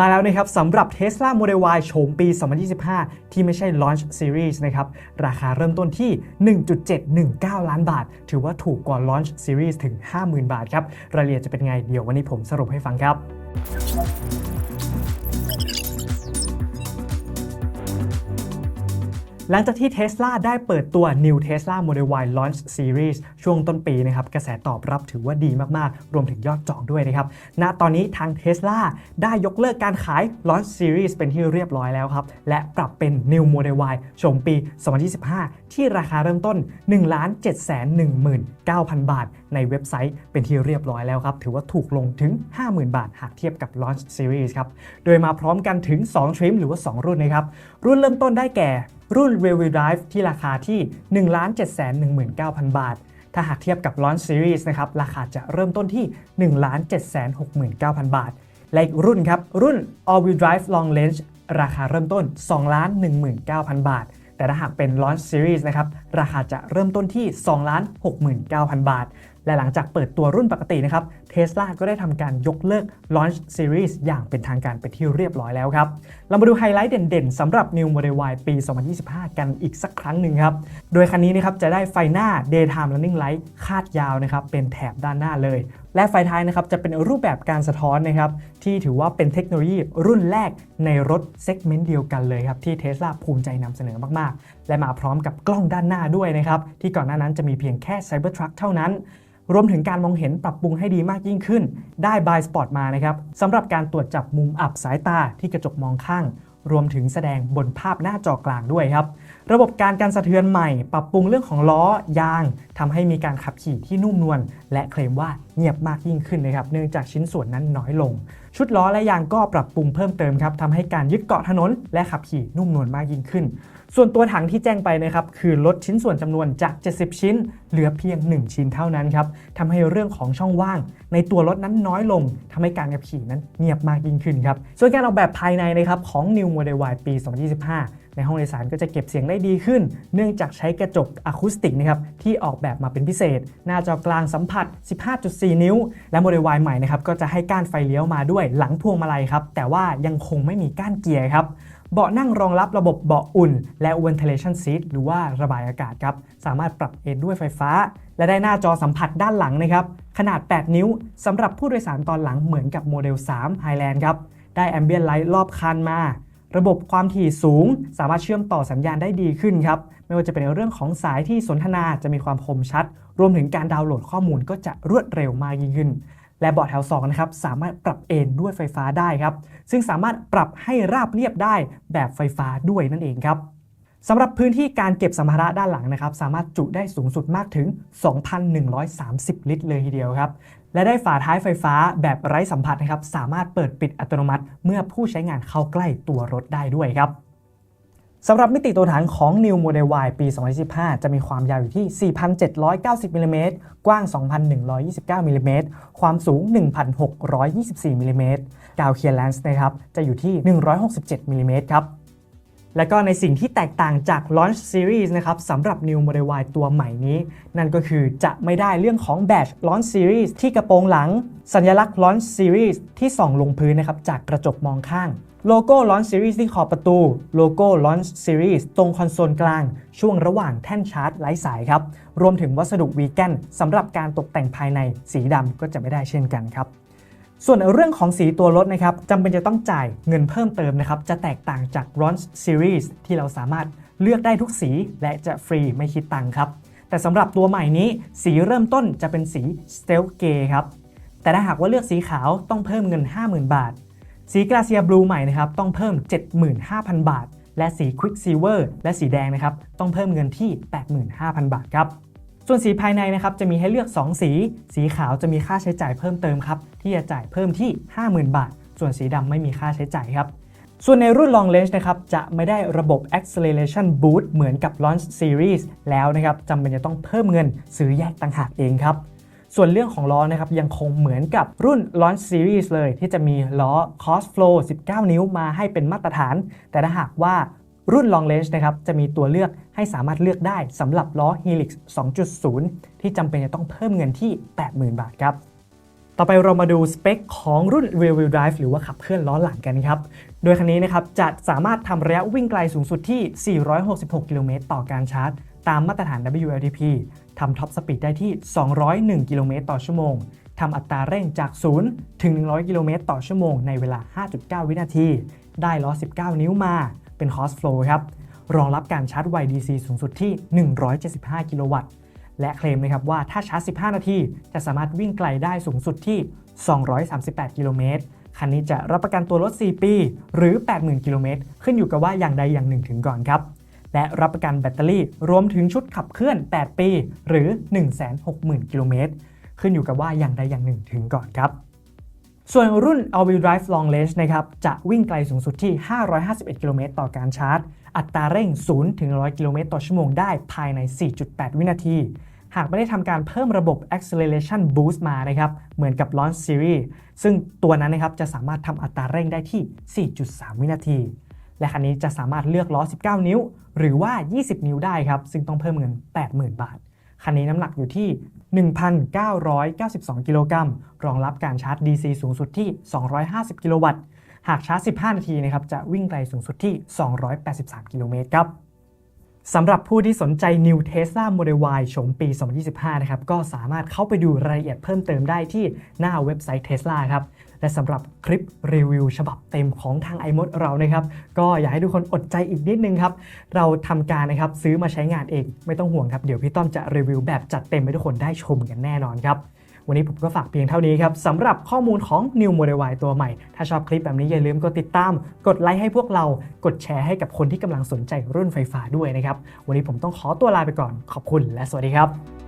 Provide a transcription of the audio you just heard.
มาแล้วนะครับสำหรับ Tesla Model Y โฉมปี 2025 ที่ไม่ใช่ Launch Series นะครับ ราคาเริ่มต้นที่ 1.719 ล้านบาท ถือว่าถูกกว่า Launch Series ถึง 50,000 บาทครับ รายละเอียดจะเป็นไง เดี๋ยววันนี้ผมสรุปให้ฟังครับ หลังจากที่ Tesla ได้เปิดตัว New Tesla Model Y Launch Series ช่วงต้นปีนะครับกระแสตอบรับถือว่าดีมากๆ รวมถึงยอดจองด้วยนะครับณตอนนี้ทาง Tesla ได้ยกเลิกการขาย Launch Series เป็นที่เรียบร้อยแล้วครับ และปรับเป็น New Model Y โฉมปี 2025 ที่ราคาเริ่มต้น 1,719,000 บาทในเว็บไซต์เป็นที่เรียบร้อยแล้วครับ ถือว่าถูกลงถึง 50,000 บาท หากเทียบกับ Launch Series ครับ โดยมาพร้อมกันถึง 2 ทริมหรือว่า 2 รุ่นนะครับ รุ่นเริ่มต้นได้แก่ รุ่น Rear Wheel Drive ที่ราคาที่ 1,719,000 บาทถ้าหากเทียบกับ Launch Series นะครับ ราคาจะเริ่มต้นที่ 1,769,000 บาท และอีกรุ่นครับ รุ่น All Wheel Drive Long Range ราคาเริ่มต้น 2,19,000 บาท แต่ถ้าหากเป็น Launch Series นะครับราคาจะเริ่มต้นที่ 2,69,000 บาท และหลังจากเปิดตัวรุ่นปกตินะครับ Tesla ก็ได้ทำการยกเลิก Launch Series อย่างเป็นทางการเป็นที่เรียบร้อยแล้วครับ เรามาดูไฮไลท์เด่นๆสำหรับ New Model Y ปี 2025 กันอีกสักครั้งหนึ่งครับ โดยคันนี้นะครับจะได้ไฟหน้า Daytime Running Light คาดยาวนะครับเป็นแถบด้านหน้าเลย และไฟท้ายนะครับจะเป็นรูปแบบการสะท้อนนะครับที่ถือว่าเป็นเทคโนโลยีรุ่นแรกในรถเซกเมนต์เดียวกันเลยครับที่ Tesla ภูมิใจนำเสนอมากๆ และมาพร้อมกับกล้องด้านหน้าด้วยนะครับที่ก่อนหน้านั้นจะมีเพียงแค่ Cybertruck เท่านั้นรวมถึงการมองเห็นปรับปรุงให้ดีมากยิ่งขึ้น ได้ By Spot มานะครับสำหรับการตรวจจับมุมอับสายตาที่กระจกมองข้าง รวมถึงแสดงบนภาพหน้าจอกลางด้วยครับ ระบบการกันสะเทือนใหม่ ปรับปรุงเรื่องของล้อยางทำให้มีการขับขี่ที่นุ่มนวลและเคลมว่าเงียบมากยิ่งขึ้นนะครับ เนื่องจากชิ้นส่วนนั้นน้อยลง ชุดล้อและยางก็ปรับปรุงเพิ่มเติมครับทำให้การยึดเกาะถนนและขับขี่นุ่มนวลมากยิ่งขึ้น ส่วนตัวถังที่แจ้งไปนะครับคือลดชิ้นส่วนจำนวนจาก 70 ชิ้น เหลือเพียง 1 ชิ้นเท่านั้นครับทำให้เรื่องของช่องว่าง ในตัวรถนั้นน้อยลงทำให้การขับขี่นั้นเงียบมากยิ่งขึ้นครับส่วนการออกแบบภายในนะครับของ New Model Y ปี 2025ในห้องโดยสารก็จะเก็บเสียงได้ดีขึ้น เนื่องจากใช้กระจกอะคูสติกนะครับที่ออกแบบมาเป็นพิเศษ หน้าจอกลางสัมผัส 15.4 นิ้ว และโมเดล Y ใหม่นะครับก็จะให้ก้านไฟเลี้ยวมาด้วยหลังพวงมาลัยครับ แต่ว่ายังคงไม่มีก้านเกียร์ครับ เบาะนั่งรองรับระบบเบาะอุ่น และ ventilation seat หรือว่าระบายอากาศครับ สามารถปรับเอนด้วยไฟฟ้า และได้หน้าจอสัมผัสด้านหลังนะครับ ขนาด 8 นิ้วสำหรับผู้โดยสารตอนหลังเหมือนกับโมเดล 3 Highland ครับ ได้ ambient light รอบคันมา ระบบความถี่สูง สามารถเชื่อมต่อสัญญาณได้ดีขึ้นครับ ไม่ว่าจะเป็นเรื่องของสายที่สนทนาจะมีความคมชัด รวมถึงการดาวน์โหลดข้อมูลก็จะรวดเร็วมากยิ่งขึ้น และเบาะแถว2นะครับสามารถปรับเอนด้วยไฟฟ้าได้ครับ ซึ่งสามารถปรับให้ราบเรียบได้แบบไฟฟ้าด้วยนั่นเองครับสำหรับพื้นที่การเก็บสัมภาระด้านหลังนะครับ สามารถจุได้สูงสุดมากถึง 2,130 ลิตร เลยทีเดียวครับ และได้ฝาท้ายไฟฟ้าแบบไร้สัมผัสนะครับ สามารถเปิดปิดอัตโนมัติ เมื่อผู้ใช้งานเข้าใกล้ตัวรถได้ด้วยครับ สำหรับมิติตัวถังของ New Model Y ปี 2025จะมีความยาวอยู่ที่ 4,790มิลลิเมตรกว้าง 2,129มิลลิเมตรความสูง 1,624มิลลิเมตรกาวเคลียร์แลนส์นะครับ จะอยู่ที่ 167มิลลิเมตรครับ และก็ในสิ่งที่แตกต่างจาก Launch Series นะครับสำหรับ New Model Y ตัวใหม่นี้ นั่นก็คือจะไม่ได้เรื่องของ Badge Launch Series ที่กระโปรงหลัง สัญลักษณ์ Launch Series ที่ส่องลงพื้นนะครับจากกระจกมองข้าง โลโก้ Launch Series ที่ขอบประตู โลโก้ Launch Series ตรงคอนโซลกลาง ช่วงระหว่างแท่นชาร์จไร้สายครับ รวมถึงวัสดุวีแกนสำหรับการตกแต่งภายในสีดำก็จะไม่ได้เช่นกันครับ ส่วนเรื่องของสีตัวรถนะครับจำเป็นจะต้องจ่ายเงินเพิ่มเติมนะครับ จะแตกต่างจาก Launch Series ที่เราสามารถเลือกได้ทุกสีและจะฟรีไม่คิดตังค์ครับ แต่สำหรับตัวใหม่นี้สีเริ่มต้นจะเป็นสี Stealth Grey ครับแต่ถ้าหากว่าเลือกสีขาวต้องเพิ่มเงิน 50,000 บาท สีกราเซียบลูใหม่นะครับต้องเพิ่ม 75,000 บาท และสี Quicksilver และสีแดงนะครับต้องเพิ่มเงินที่ 85,000 บาทครับส่วนสีภายในนะครับจะมีให้เลือก 2 สี สีขาวจะมีค่าใช้จ่ายเพิ่มเติมครับที่จะจ่ายเพิ่มที่ 50,000 บาท ส่วนสีดำไม่มีค่าใช้จ่ายครับส่วนในรุ่น Long Range นะครับจะไม่ได้ระบบ Acceleration Boost เหมือนกับ Launch Series แล้วนะครับจำเป็นจะต้องเพิ่มเงินซื้อแยกต่างหากเองครับ ส่วนเรื่องของล้อนะครับยังคงเหมือนกับรุ่น Launch Series เลย ที่จะมีล้อ Cross Flow 19 นิ้วมาให้เป็นมาตรฐาน แต่ถ้าหากว่ารุ่น Long Range นะครับจะมีตัวเลือกให้สามารถเลือกได้สำหรับล้อ Helix 2.0 ที่จำเป็นจะต้องเพิ่มเงินที่ 80,000 บาทครับต่อไปเรามาดูสเปคของรุ่น Rear Wheel Drive หรือว่าขับเคลื่อนล้อหลังกันครับ โดยคันนี้นะครับจะสามารถทำระยะวิ่งไกลสูงสุดที่ 466 กิโลเมตรต่อการชาร์จ ตามมาตรฐาน WLTP ทำท็อปสปีดได้ที่ 201 กิโลเมตรต่อชั่วโมงทำอัตราเร่งจาก 0 ถึง 100 กิโลเมตรต่อชั่วโมงในเวลา 5.9 วินาที ได้ล้อ 19 นิ้วมา เป็น Horse Flow ครับ รองรับการชาร์จไว DC สูงสุดที่ 175 กิโลวัตต์ และเคลมนะครับว่าถ้าชาร์จ 15 นาที จะสามารถวิ่งไกลได้สูงสุดที่ 238 กิโลเมตร คันนี้จะรับประกันตัวรถ 4 ปี หรือ 80,000 กิโลเมตร ขึ้นอยู่กับว่าอย่างใดอย่างหนึ่งถึงก่อนครับ และรับประกันแบตเตอรี่รวมถึงชุดขับเคลื่อน 8 ปี หรือ 160,000 กิโลเมตร ขึ้นอยู่กับว่าอย่างใดอย่างหนึ่งถึงก่อนครับ ส่วนรุ่น All Wheel Drive Long Range นะครับ จะวิ่งไกลสูงสุดที่ 551 กิโลเมตรต่อการชาร์จ อัตราเร่ง0ถึง100 กิโลเมตรต่อชั่วโมงได้ภายใน 4.8 วินาที หากไม่ได้ทำการเพิ่มระบบ acceleration boost มานะครับ เหมือนกับ Launch Series ซึ่งตัวนั้นนะครับจะสามารถทำอัตราเร่งได้ที่ 4.3 วินาที และคันนี้จะสามารถเลือกล้อ 19 นิ้ว หรือว่า 20 นิ้วได้ครับ ซึ่งต้องเพิ่มเงิน 80,000 บาท คันนี้น้ำหนักอยู่ที่ 1,992 กิโลกรัม รองรับการชาร์จ DC สูงสุดที่ 250 กิโลวัตต์ หากชาร์จ 15 นาทีนะครับ จะวิ่งไกลสูงสุดที่ 283 กิโลเมตรครับสำหรับผู้ที่สนใจ New Tesla Model Y โฉมปี 2025 นะครับ ก็สามารถเข้าไปดูรายละเอียดเพิ่มเติมได้ที่หน้าเว็บไซต์ Tesla ครับ และสำหรับคลิปรีวิวฉบับเต็มของทาง iMod เรานะครับ ก็อยากให้ทุกคนอดใจอีกนิดนึงครับ เราทำการนะครับซื้อมาใช้งานเอง ไม่ต้องห่วงครับ เดี๋ยวพี่ต้อมจะรีวิวแบบจัดเต็มให้ทุกคนได้ชมกันแน่นอนครับวันนี้ผมก็ฝากเพียงเท่านี้ครับสำหรับข้อมูลของ New Model Y ตัวใหม่ ถ้าชอบคลิปแบบนี้อย่าลืมกดติดตาม กดไลค์ให้พวกเรา กดแชร์ให้กับคนที่กำลังสนใจรุ่นไฟฟ้าด้วยนะครับ วันนี้ผมต้องขอตัวลาไปก่อน ขอบคุณและสวัสดีครับ